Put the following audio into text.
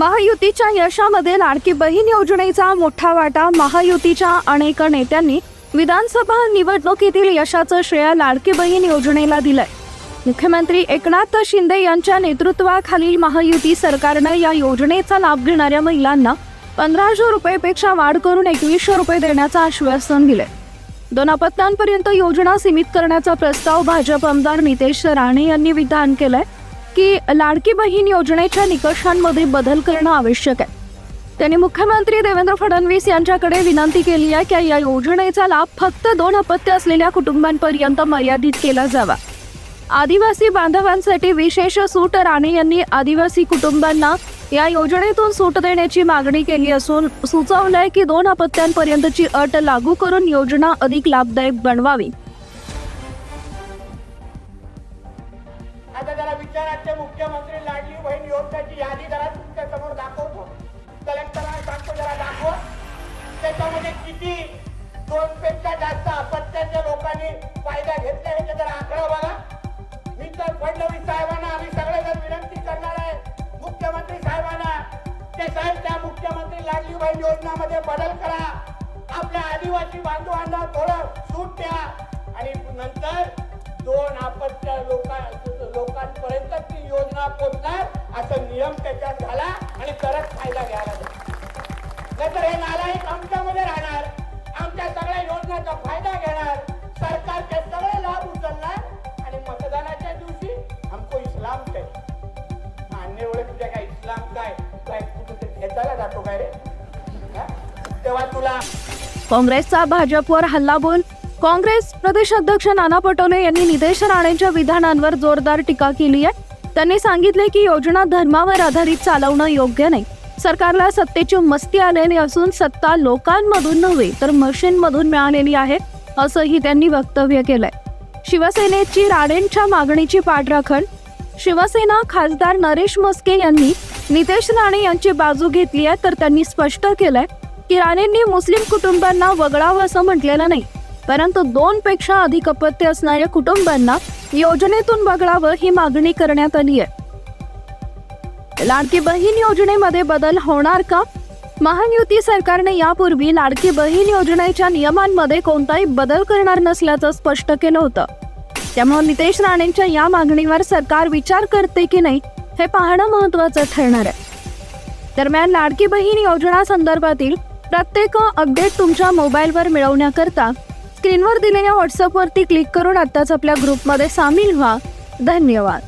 महायुतीच्या यशामध्ये लाडकी बहीण योजनेचा मोठा वाटा महायुतीच्या अनेक नेत्यांनी विधानसभा निवडणुकीतील यशाचं श्रेय लाडकी बहीण योजनेला दिलंय. मुख्यमंत्री एकनाथ शिंदे यांच्या नेतृत्वाखालील महायुती सरकारनं या योजनेचा लाभ घेणाऱ्या महिलांना पंधराशे रुपयेपेक्षा वाढ करून एकवीसशे रुपये देण्याचं आश्वासन दिलंय. दोन अपत्यांपर्यंत योजना सीमित करण्याचा प्रस्ताव भाजप आमदार नितेश राणे यांनी विधान केलंय. की लाडकी बहीण योजनेच्या निकषांमध्ये बदल करणं आवश्यक आहे. त्यांनी मुख्यमंत्री देवेंद्र फडणवीस यांच्याकडे विनंती केली आहे की या योजनेचा लाभ फक्त दोन अपत्य असलेल्या कुटुंबांपर्यंत मर्यादित केला जावा. आदिवासी बांधवांसाठी विशेष सूट राणे यांनी आदिवासी कुटुंबांना या योजनेतून सूट देण्याची मागणी केली असून सुचवलंय की दोन अपत्यांपर्यंतची अट लागू करून योजना अधिक लाभदायक बनवावी. आता जरा विचाराचे मुख्यमंत्री लाडली बहीण योजनेची यादी जरा तुमच्यासमोर दाखवतो कलेक्टरला सांगतो जरा दाखव. त्याच्यामध्ये किती दोन पेक्षा जास्त अपत्याच्या लोकांनी फायदा घेतला ह्याचे जरा आकडा बघा. मी तर फडणवीस साहेबांना आम्ही सगळेजण विनंती करणार आहे. मुख्यमंत्री साहेबांना ते साहेब त्या मुख्यमंत्री लाडली बहीण योजनामध्ये बदल करा. आपल्या आदिवासी बांधवांना थोडं सूट द्या. आणि नंतर दोन अपत्य लोकांना लोकांपर्यंत ती योजना पोहोचणार असा नियम त्याच्यात घाला आणि तरच फायदा घ्यायला नाहीतर हे नालायक आमच्यामध्ये राहणार. आमच्या सगळ्या योजनाचा फायदा घेणार. सरकारचे सगळे लाभ उचलणार आणि मतदानाच्या दिवशी आमको इस्लाम काय मान्य एवढे तुझ्या काय इस्लाम काय? काय कुठे ते जातो काय रे? तेव्हा तुला काँग्रेसचा भाजपवर हल्ला बोल. काँग्रेस प्रदेश अध्यक्ष नाना पटोले यांनी नितेश राणेंच्या विधानांवर जोरदार टीका केली आहे. त्यांनी सांगितले की योजना धर्मावर आधारित चालवणं योग्य नाही. सरकारला सत्तेची मस्ती आलेली असून सत्ता लोकांमधून नव्हे तर मशीनमधून मिळालेली आहे असंही त्यांनी वक्तव्य केलंय. शिवसेनेची राणेंच्या मागणीची पाठराखण? शिवसेना खासदार नरेश मस्के यांनी नितेश राणे यांची बाजू घेतली आहे तर त्यांनी स्पष्ट केलंय की राणेंनी मुस्लिम कुटुंबांना वगळावं असं म्हटलेलं नाही. परंतु दोन पेक्षा अधिक अपत्य असणाऱ्या कुटुंबांना योजनेतून वगळावं ही मागणी करण्यात आली आहे. लाडकी बहीण योजनेमध्ये बदल होणार का? महायुती सरकारने यापूर्वी लाडकी बहीण योजनेच्या नियमांमध्ये कोणताही बदल करणार नसल्याचं स्पष्ट केलं होतं. त्यामुळे नितेश राणेंच्या या मागणीवर सरकार विचार करते की नाही हे पाहणं महत्वाचं ठरणार आहे. दरम्यान लाडकी बहीण योजना संदर्भातील प्रत्येक अपडेट तुमच्या मोबाईलवर मिळवण्याकरता स्क्रीनवर दिलेल्या व्हॉट्सअपवरती क्लिक करून आत्ताच आपल्या ग्रुपमध्ये सामील व्हा. धन्यवाद.